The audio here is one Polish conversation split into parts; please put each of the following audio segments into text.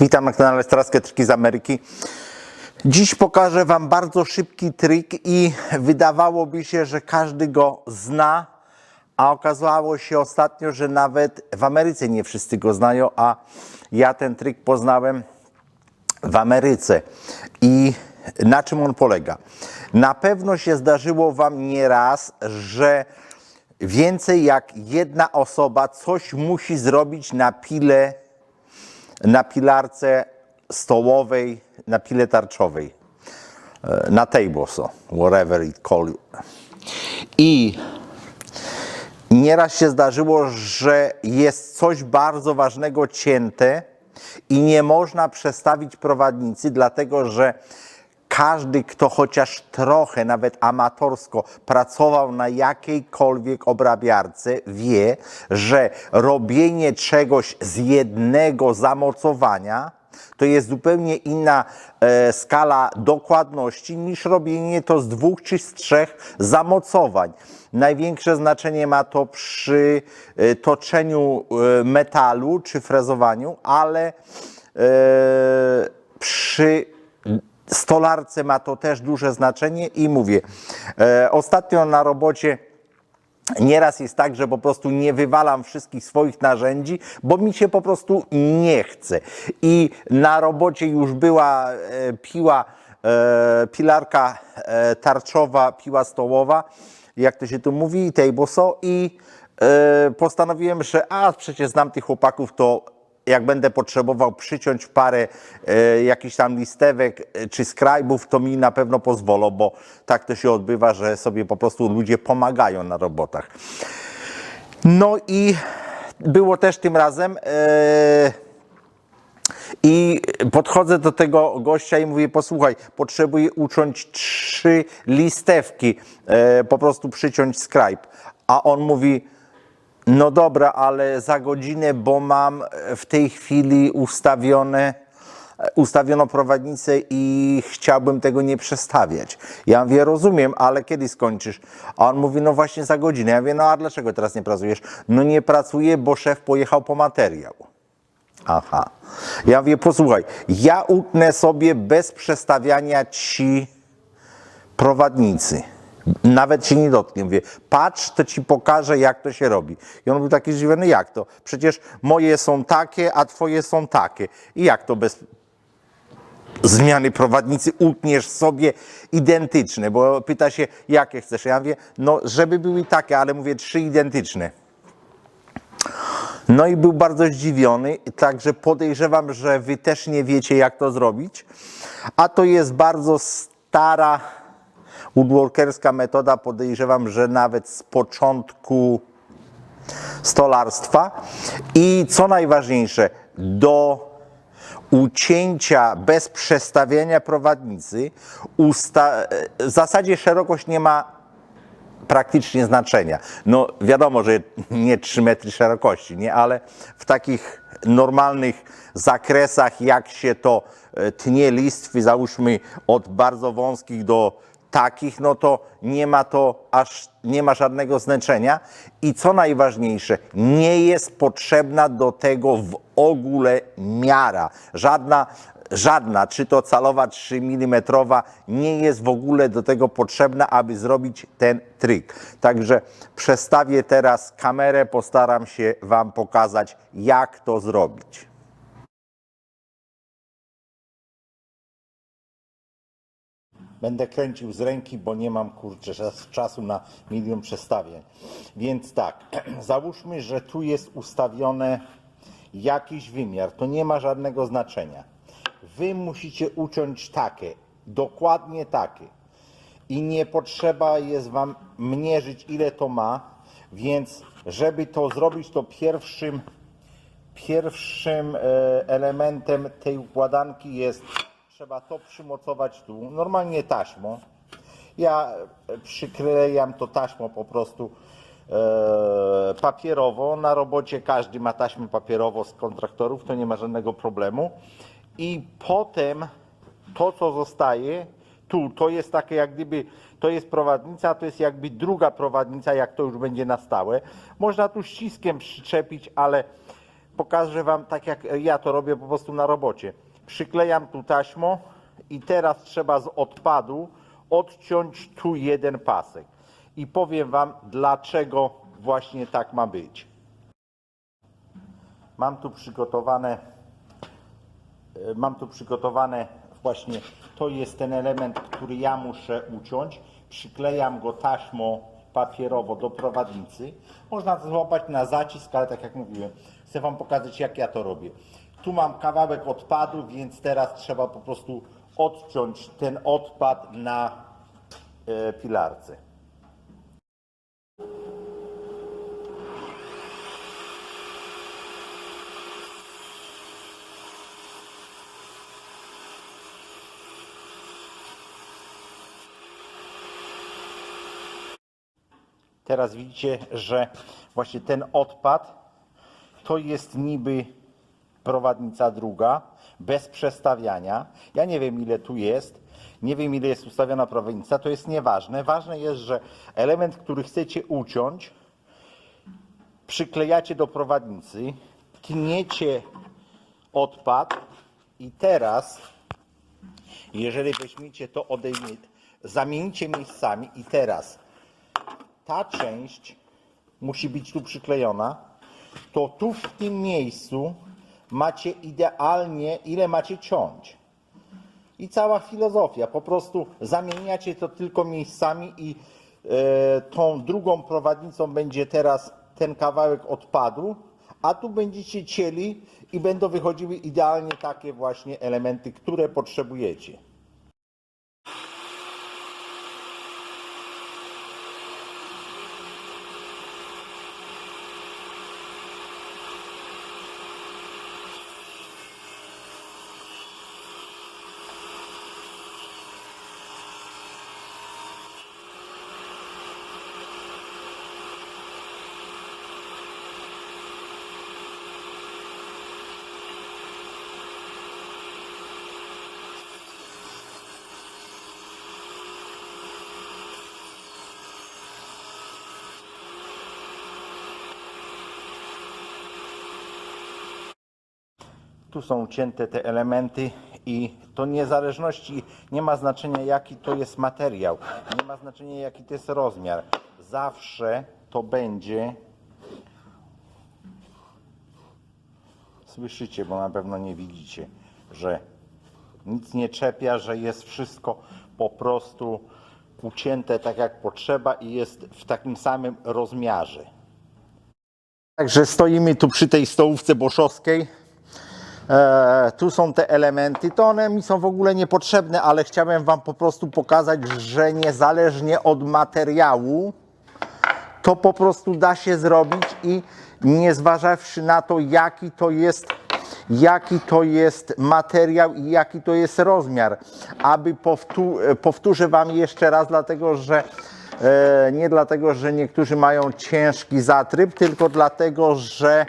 Witam na kanale Straskie Triki z Ameryki. Dziś pokażę Wam bardzo szybki trik i wydawałoby się, że każdy go zna, a okazało się ostatnio, że nawet w Ameryce nie wszyscy go znają, a ja ten trik poznałem w Ameryce. I na czym on polega? Na pewno się zdarzyło Wam nieraz, że więcej jak jedna osoba coś musi zrobić na pile na pilarce stołowej, na pile tarczowej, e, na table, so whatever it call you. I nieraz się zdarzyło, że jest coś bardzo ważnego cięte i nie można przestawić prowadnicy, dlatego że każdy, kto chociaż trochę, nawet amatorsko, pracował na jakiejkolwiek obrabiarce, wie, że robienie czegoś z jednego zamocowania to jest zupełnie inna e, skala dokładności niż robienie to z dwóch czy z trzech zamocowań. Największe znaczenie ma to przy e, toczeniu e, metalu czy frezowaniu, ale e, przy stolarce ma to też duże znaczenie i mówię, e, ostatnio na robocie Nieraz jest tak, że po prostu nie wywalam wszystkich swoich narzędzi, bo mi się po prostu nie chce. I na robocie już była e, piła, e, pilarka e, tarczowa, piła stołowa, jak to się tu mówi, table saw i e, postanowiłem, że a przecież znam tych chłopaków, to jak będę potrzebował przyciąć parę e, jakichś tam listewek e, czy skrajbów, to mi na pewno pozwolą, bo tak to się odbywa, że sobie po prostu ludzie pomagają na robotach. No i było też tym razem. E, i podchodzę do tego gościa i mówię, posłuchaj, potrzebuję uciąć trzy listewki, e, po prostu przyciąć skrajb. A on mówi, no dobra, ale za godzinę, bo mam w tej chwili ustawione, ustawiono prowadnicę i chciałbym tego nie przestawiać. Ja mówię, rozumiem, ale kiedy skończysz? A on mówi, no właśnie za godzinę. Ja mówię, no a dlaczego teraz nie pracujesz? No nie pracuję, bo szef pojechał po materiał. Aha. Ja mówię, posłuchaj, ja utnę sobie bez przestawiania ci prowadnicy. Nawet się nie dotknie. Mówię, patrz, to ci pokażę, jak to się robi. I on był taki zdziwiony, jak to? Przecież moje są takie, a twoje są takie. I jak to bez zmiany prowadnicy utniesz sobie identyczne? Bo pyta się, jakie chcesz? Ja mówię, no żeby były takie, ale mówię, trzy identyczne. No i był bardzo zdziwiony, także podejrzewam, że wy też nie wiecie, jak to zrobić. A to jest bardzo stara woodworkerska metoda, podejrzewam, że nawet z początku stolarstwa. I co najważniejsze, do ucięcia bez przestawiania prowadnicy w zasadzie szerokość nie ma praktycznie znaczenia. No wiadomo, że nie 3 metry szerokości, nie, ale w takich normalnych zakresach, jak się to e, tnie listwy, załóżmy od bardzo wąskich do takich, no to nie ma to aż, nie ma żadnego znaczenia. I co najważniejsze, nie jest potrzebna do tego w ogóle miara. Żadna żadna, czy to calowa, czy milimetrowa, nie jest w ogóle do tego potrzebna, aby zrobić ten trik. Także przestawię teraz kamerę, postaram się Wam pokazać, jak to zrobić. Będę kręcił z ręki, bo nie mam kurczę czas- czasu na milion przestawień. Więc tak, załóżmy, że tu jest ustawione jakiś wymiar. To nie ma żadnego znaczenia. Wy musicie uciąć takie, dokładnie takie. I nie potrzeba jest Wam mierzyć, ile to ma. Więc, żeby to zrobić, to pierwszym pierwszym e, elementem tej układanki jest, trzeba to przymocować tu, normalnie taśmą. Ja e, przyklejam to taśmą po prostu e, papierowo. Na robocie każdy ma taśmę papierowo z kontraktorów, to nie ma żadnego problemu. I potem to, co zostaje, tu, to jest takie jak gdyby, to jest prowadnica, to jest jakby druga prowadnica, jak to już będzie na stałe. Można tu ściskiem przyczepić, ale pokażę Wam tak jak ja to robię po prostu na robocie. Przyklejam tu taśmą i teraz trzeba z odpadu odciąć tu jeden pasek. I powiem Wam dlaczego właśnie tak ma być. Mam tu przygotowane e, mam tu przygotowane właśnie to jest ten element, który ja muszę uciąć. Przyklejam go taśmą papierowo do prowadnicy. Można to złapać na zacisk, ale tak jak mówiłem, chcę Wam pokazać jak ja to robię. Tu mam kawałek odpadu, więc teraz trzeba po prostu odciąć ten odpad na e, pilarce. Teraz widzicie, że właśnie ten odpad to jest niby prowadnica druga, bez przestawiania. Ja nie wiem ile tu jest, nie wiem ile jest ustawiona prowadnica, to jest nieważne. Ważne jest, że element, który chcecie uciąć, przyklejacie do prowadnicy, tniecie odpad i teraz, jeżeli weźmiecie to, odejmie, zamienicie miejscami i teraz ta część musi być tu przyklejona, to tu w tym miejscu macie idealnie, ile macie ciąć. I cała filozofia. Po prostu zamieniacie to tylko miejscami i e, tą drugą prowadnicą będzie teraz ten kawałek odpadu, a tu będziecie cieli i będą wychodziły idealnie takie właśnie elementy, które potrzebujecie. Tu są ucięte te elementy i to niezależności nie ma znaczenia jaki to jest materiał, nie ma znaczenia jaki to jest rozmiar. Zawsze to będzie słyszycie, bo na pewno nie widzicie, że nic nie czepia, że jest wszystko po prostu ucięte tak jak potrzeba i jest w takim samym rozmiarze. Także stoimy tu przy tej stołówce boszowskiej. E, tu są te elementy, to one mi są w ogóle niepotrzebne, ale chciałem Wam po prostu pokazać, że niezależnie od materiału, to po prostu da się zrobić i nie zważawszy na to, jaki to jest, jaki to jest materiał i jaki to jest rozmiar. Aby powtó- powtórzę Wam jeszcze raz, dlatego że e, nie dlatego, że niektórzy mają ciężki zatryb, tylko dlatego, że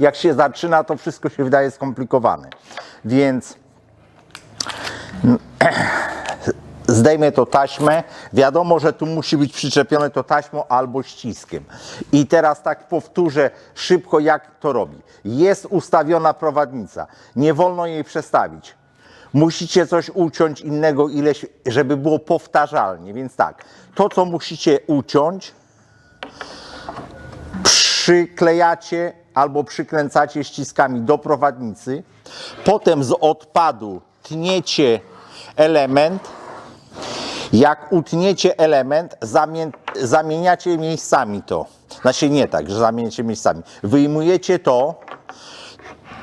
jak się zaczyna, to wszystko się wydaje skomplikowane. Więc zdejmę to taśmę. Wiadomo, że tu musi być przyczepione to taśmą albo ściskiem. I teraz tak powtórzę szybko, jak to robi. Jest ustawiona prowadnica. Nie wolno jej przestawić. Musicie coś uciąć innego ileś, żeby było powtarzalnie. Więc tak, to co musicie uciąć, przyklejacie albo przykręcacie ściskami do prowadnicy, potem z odpadu tniecie element. Jak utniecie element, zamie- zamieniacie miejscami to. Znaczy nie tak, że zamieniacie miejscami. Wyjmujecie to,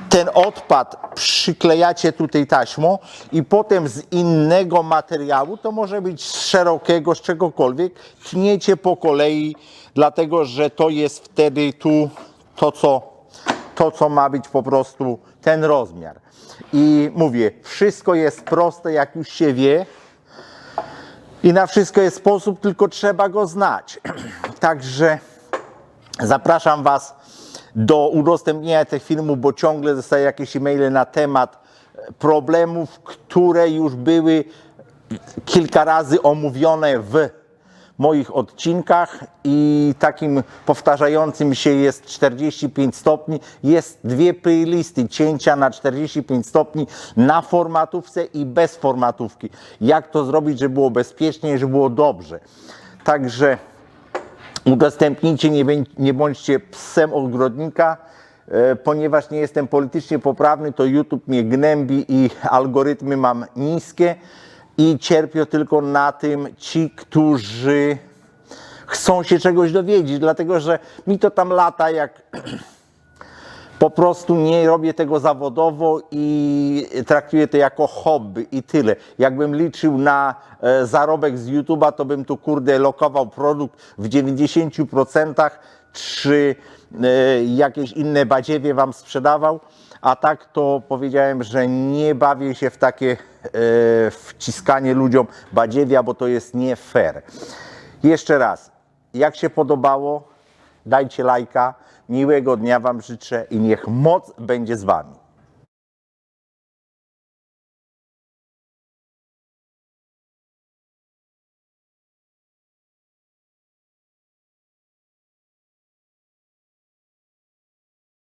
ten odpad przyklejacie tutaj taśmą i potem z innego materiału, to może być z szerokiego, z czegokolwiek, tniecie po kolei, dlatego że to jest wtedy tu to, co, to, co ma być po prostu ten rozmiar. I mówię, wszystko jest proste, jak już się wie. I na wszystko jest sposób, tylko trzeba go znać. Także zapraszam Was do udostępnienia tych filmów, bo ciągle dostaję jakieś e-maile na temat problemów, które już były kilka razy omówione w moich odcinkach i takim powtarzającym się jest 45 stopni. Jest dwie playlisty cięcia na 45 stopni na formatówce i bez formatówki. Jak to zrobić, żeby było bezpiecznie, żeby było dobrze. Także udostępnijcie, nie, nie bądźcie psem ogrodnika, e, ponieważ nie jestem politycznie poprawny, to YouTube mnie gnębi i algorytmy mam niskie i cierpią tylko na tym ci, którzy chcą się czegoś dowiedzieć, dlatego że mi to tam lata jak po prostu nie robię tego zawodowo i traktuję to jako hobby i tyle. Jakbym liczył na e, zarobek z YouTube'a, to bym tu kurde lokował produkt w 90% czy e, jakieś inne badziewie wam sprzedawał. A tak to powiedziałem, że nie bawię się w takie e, wciskanie ludziom badziewia, bo to jest nie fair. Jeszcze raz, jak się podobało, dajcie lajka. Miłego dnia Wam życzę i niech moc będzie z Wami.